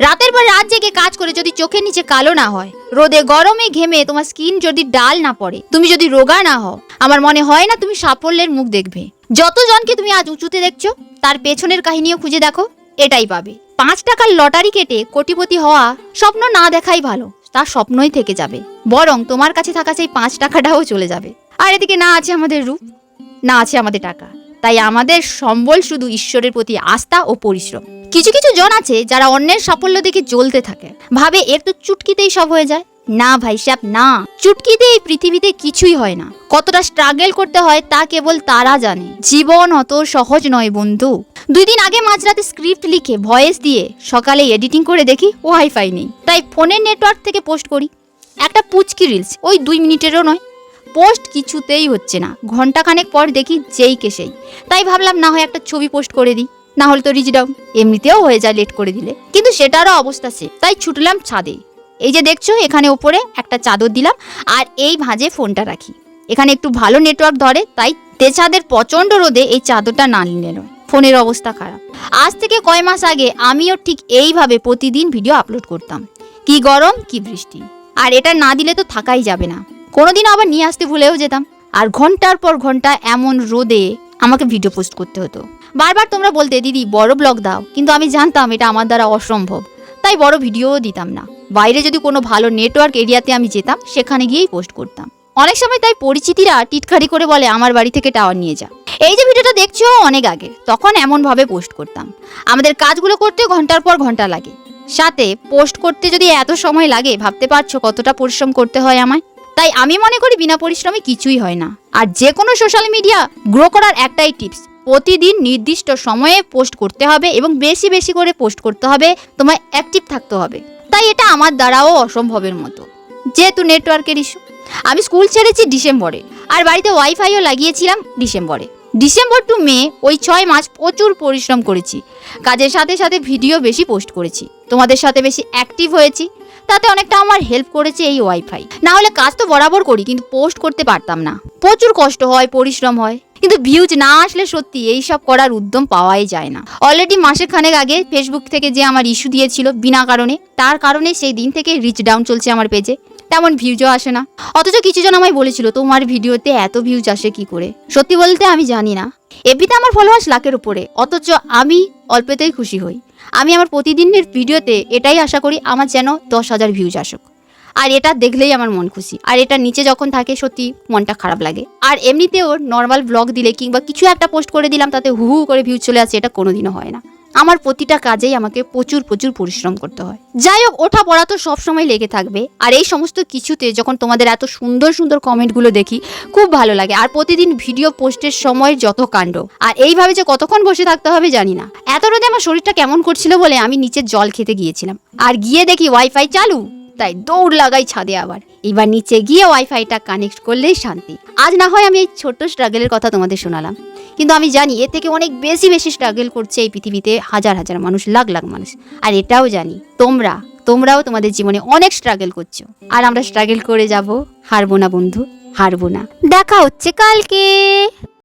রাতের পর রাত জেগে কাজ করে যদি চোখের নিচে কালো না হয়। রোদে গরমে ঘেমে তোমার স্কিন যদি ডাল না পড়ে, তুমি যদি রোগা না হও, আমার মনে হয় না তুমি সাফল্যের মুখ দেখবে। যতজনকে তুমি আজ উঁচুতে দেখছ, তার পেছনের কাহিনীও খুঁজে দেখো, এটাই পাবে। পাঁচ টাকার লটারি কেটে কোটিপতি হওয়া স্বপ্ন না দেখাই ভালো তার স্বপ্নই থেকে যাবে। বরং তোমার কাছে থাকা সেই পাঁচ টাকাটাও চলে যাবে। আর এদিকে না আছে আমাদের রূপ, না আছে আমাদের টাকা। তাই আমাদের সম্বল শুধু ঈশ্বরের প্রতি আস্থা ও পরিশ্রম। কিছু কিছু জন আছে যারা অন্যের সাফল্য দেখে জ্বলতে থাকে। ভাবে এর তো চুটকিতেই সব হয়ে যায়। না ভাই সাহেব না। চুটকিতে এই পৃথিবীতে কিছুই হয় না। কতটা স্ট্রাগল করতে হয় তা কেবল তারা জানে। জীবন অত সহজ নয়, বন্ধু। দুই দিন আগে মাঝরাতে স্ক্রিপ্ট লিখে ভয়েস দিয়ে সকালে এডিটিং করে দেখি ওয়াইফাই নেই। তাই ফোনের নেটওয়ার্ক থেকে পোস্ট করি। একটা পুচকি রিলস ওই দুই মিনিটেরও নয়। পোস্ট কিছুতেই হচ্ছে না। ঘন্টাখানেক পর দেখি যেই কে সেই। তাই ভাবলাম না হয় একটা ছবি পোস্ট করে দিই। না হলে তো ডাউন এমনিতেও হয়ে যায় লেট করে দিলে। কিন্তু সেটারও অবস্থা সে, তাই ছুটলাম ছাদে। এই যে দেখছ, এখানে ওপরে একটা চাদর দিলাম, আর এই ভাঁজে ফোনটা রাখি। এখানে একটু ভালো নেটওয়ার্ক ধরে, তাই তেছাদের প্রচণ্ড রোদে এই চাদরটা না নিলে নয়। ফোনের অবস্থা খারাপ। আজ থেকে কয় মাস আগে আমিও ঠিক এইভাবে প্রতিদিন ভিডিও আপলোড করতাম। কি গরম, কি বৃষ্টি। আর এটা না দিলে তো থাকাই যাবে না। কোনোদিন আবার নিয়ে আসতে ভুলেও যেতাম। আর ঘণ্টার পর ঘণ্টা এমন রোদে আমাকে ভিডিও পোস্ট করতে হতো। বারবার তোমরা বলতে, দিদি, বড় ব্লগ দাও। কিন্তু আমি জানতাম এটা আমার দ্বারা অসম্ভব। তাই বড় ভিডিওও দিতাম না। বাইরে যদি কোনো ভালো নেটওয়ার্ক এরিয়াতে আমি যেতাম, সেখানে গিয়েই পোস্ট করতাম। অনেক সময় তাই পরিচিতিরা টিটকারি করে বলে, আমার বাড়ি থেকে টাওয়ার নিয়ে যা। এই যে ভিডিওটা দেখছ অনেক আগে, তখন এমনভাবে পোস্ট করতাম। আমাদের কাজগুলো করতে ঘণ্টার পর ঘণ্টা লাগে। সাথে পোস্ট করতে যদি এত সময় লাগে, ভাবতে পারছ কতটা পরিশ্রম করতে হয় আমায়? তাই আমি মনে করি বিনা পরিশ্রমে কিছুই হয় না। আর যে কোনো সোশ্যাল মিডিয়া গ্রো করার একটাই টিপস প্রতিদিন নির্দিষ্ট সময়ে পোস্ট করতে হবে এবং বেশি বেশি করে পোস্ট করতে হবে, তোমায় অ্যাক্টিভ থাকতে হবে। তাই এটা আমার দ্বারাও অসম্ভবের মতো। যেহেতু নেটওয়ার্কের ইস্যু আমি স্কুল ছেড়েছি ডিসেম্বরে আর বাড়িতে ওয়াইফাইও লাগিয়েছিলাম ডিসেম্বরে। ডিসেম্বর টু মে ওই ছয় মাস প্রচুর পরিশ্রম করেছি। কাজের সাথে সাথে ভিডিও বেশি পোস্ট করেছি। তোমাদের সাথে বেশি অ্যাক্টিভ হয়েছি। তাতে অনেকটা আমার হেল্প করেছে এই ওয়াইফাই না হলে কাজ তো বরাবর করি, কিন্তু পোস্ট করতে পারতাম না। প্রচুর কষ্ট হয়, পরিশ্রম হয়। কিন্তু ভিউজ না আসলে সত্যি এই সব করার উদ্যম পাওয়াই যায় না। অলরেডি মাসে খানেক আগে ফেসবুক থেকে যে আমার ইস্যু দিয়েছিল বিনা কারণে, তার কারণে সেই দিন থেকে রিচ ডাউন চলছে আমার পেজে তেমন ভিউজও আসে না। অথচ কিছুজন আমায় বলেছিল, তোমার ভিডিওতে এত ভিউজ আসে কি করে? সত্যি বলতে আমি জানি না। এপিতে আমার ফলোয়ার্স লাখের উপরে, অথচ আমি অল্পতেই খুশি হই। আমি আমার প্রতিদিনের ভিডিওতে এটাই আশা করি আমার যেন দশ হাজার ভিউজ আসুক। আর এটা দেখলেই আমার মন খুশি। আর এটা নিচে যখন থাকে, সত্যি মনটা খারাপ লাগে। আর এমনিতেও নর্মাল ব্লগ দিলে কিংবা কিছু একটা পোস্ট করে দিলাম, তাতে হু হু করে ভিউজ চলে আসে, এটা কোনোদিনও হয় না। আমার প্রতিটা কাজেই আমাকে প্রচুর প্রচুর পরিশ্রম করতে হয়। যাই হোক, ওঠা পড়া তো সবসময় লেগে থাকবে। আর এই সমস্ত কিছুতে যখন তোমাদের এত সুন্দর সুন্দর কমেন্টগুলো দেখি, খুব ভালো লাগে। আর প্রতিদিন ভিডিও পোস্টের সময় যত কাণ্ড, আর এইভাবে যে কতক্ষণ বসে থাকতে হবে জানি না। এত রোদে আমার শরীরটা কেমন করছিল বলে আমি নিচে জল খেতে গিয়েছিলাম। আর গিয়ে দেখি ওয়াইফাই চালু। তাই দৌড় লাগাই ছাদে আবার। এবার নিচে গিয়ে ওয়াইফাইটা কানেক্ট করলেই শান্তি। আজ না হয় আমি এই ছোট্ট স্ট্রাগলের কথা তোমাদের শোনালাম। কিন্তু আমি জানি এর থেকে অনেক বেশি বেশি স্ট্রাগল করছে এই পৃথিবীতে হাজার হাজার মানুষ, লাখ লাখ মানুষ। আর এটাও জানি, তোমরা, তোমরাও তোমাদের জীবনে অনেক স্ট্রাগল করছ। আর আমরা স্ট্রাগল করে যাব, হারবো না বন্ধু, হারবো না। দেখা হচ্ছে কালকে।